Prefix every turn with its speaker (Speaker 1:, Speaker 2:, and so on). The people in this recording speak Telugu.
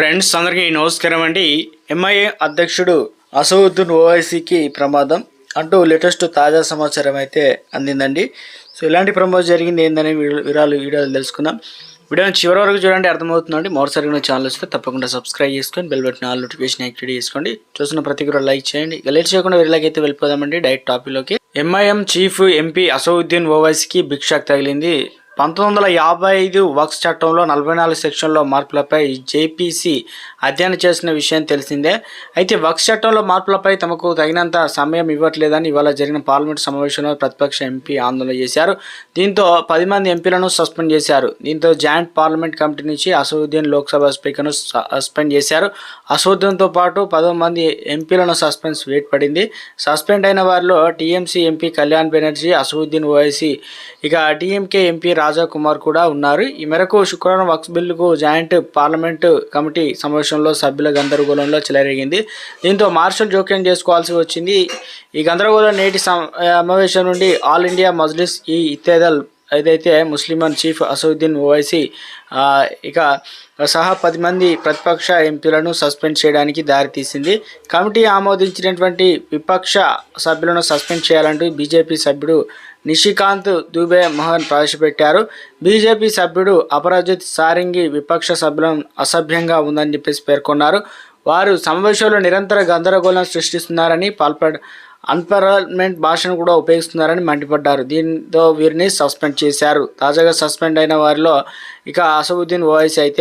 Speaker 1: ఫ్రెండ్స్ అందరికీ నమస్కారం అండి. ఎంఐఏ అధ్యక్షుడు అసౌద్దీన్ ఓవైసీకి ప్రమాదం అంటూ లేటెస్ట్ తాజా సమాచారం అయితే అందిందండి. సో ఇలాంటి ప్రమాదం జరిగింది ఏందని వివరాలు వీడియోలు తెలుసుకుందాం. వీడియోని చివరి వరకు చూడండి అర్థమవుతుందండి. మరోసారి ఛానల్ వస్తే తప్పకుండా సబ్స్క్రైబ్ చేసుకొని bell button all notification activate చేసుకోండి. చూసిన ప్రతి కూడా లైక్ చేయండి. ఇక చేయకుండా వీళ్ళకి అయితే వెళ్ళిపోదామండి. డైరెక్ట్ టాపిక్లోకి. ఎంఐఎం చీఫ్ ఎంపీ అసౌద్దీన్ ఓవైసీకి బిగ్ షాక్ తగిలింది. పంతొమ్మిది వందల యాభై ఐదు వర్క్స్ చట్టంలో నలభై నాలుగు సెక్షన్లో మార్పులపై జేపీసీ అధ్యయనం చేసిన విషయం తెలిసిందే. అయితే వర్క్స్ చట్టంలో మార్పులపై తమకు తగినంత సమయం ఇవ్వట్లేదని ఇవాళ జరిగిన పార్లమెంట్ సమావేశంలో ప్రతిపక్ష ఎంపీ ఆందోళన చేశారు. దీంతో పది మంది ఎంపీలను సస్పెండ్ చేశారు. దీంతో జాయింట్ పార్లమెంట్ కమిటీ నుంచి అసౌద్దీన్ లోక్సభ స్పీకర్ను సస్పెండ్ చేశారు. అసౌద్దీన్తో పాటు పదో మంది ఎంపీలను సస్పెన్స్ వేట్ పడింది. సస్పెండ్ అయిన వారిలో టీఎంసీ ఎంపీ కళ్యాణ్ బెనర్జీ అసౌద్దీన్ ఓవైసీ ఇక డిఎంకే ఎంపీ రాజా కుమార్ కూడా ఉన్నారు. ఈ మేరకు శుక్రవారం వక్స్ బిల్లుకు జాయింట్ పార్లమెంట్ కమిటీ సమావేశంలో సభ్యుల గందరగోళంలో చెలరేగింది. దీంతో మార్షల్ జోక్యం చేసుకోవాల్సి వచ్చింది. ఈ గందరగోళం నేటి సమావేశం నుండి ఆల్ ఇండియా మజ్లిస్ ఈ ఇత్తేదల్ ఏదైతే ముస్లిమన్ చీఫ్ అసదుద్దీన్ ఓవైసీ ఇక సహా పది మంది ప్రతిపక్ష ఎంపీలను సస్పెండ్ చేయడానికి దారితీసింది. కమిటీ ఆమోదించినటువంటి విపక్ష సభ్యులను సస్పెండ్ చేయాలంటూ బీజేపీ సభ్యుడు నిషికాంత్ దుబే మోహన్ ప్రవేశపెట్టారు. బీజేపీ సభ్యుడు అపరాజిత్ సారింగి విపక్ష సభ్యులను అసభ్యంగా ఉందని చెప్పేసి పేర్కొన్నారు. వారు సమావేశంలో నిరంతర గందరగోళం సృష్టిస్తున్నారని పాల్పడ అన్పార్లమెంట్ భాషను కూడా ఉపయోగిస్తున్నారని మండిపడ్డారు. దీంతో వీరిని సస్పెండ్ చేశారు. తాజాగా సస్పెండ్ అయిన వారిలో ఇక అసదుద్దీన్ ఓవైసీ అయితే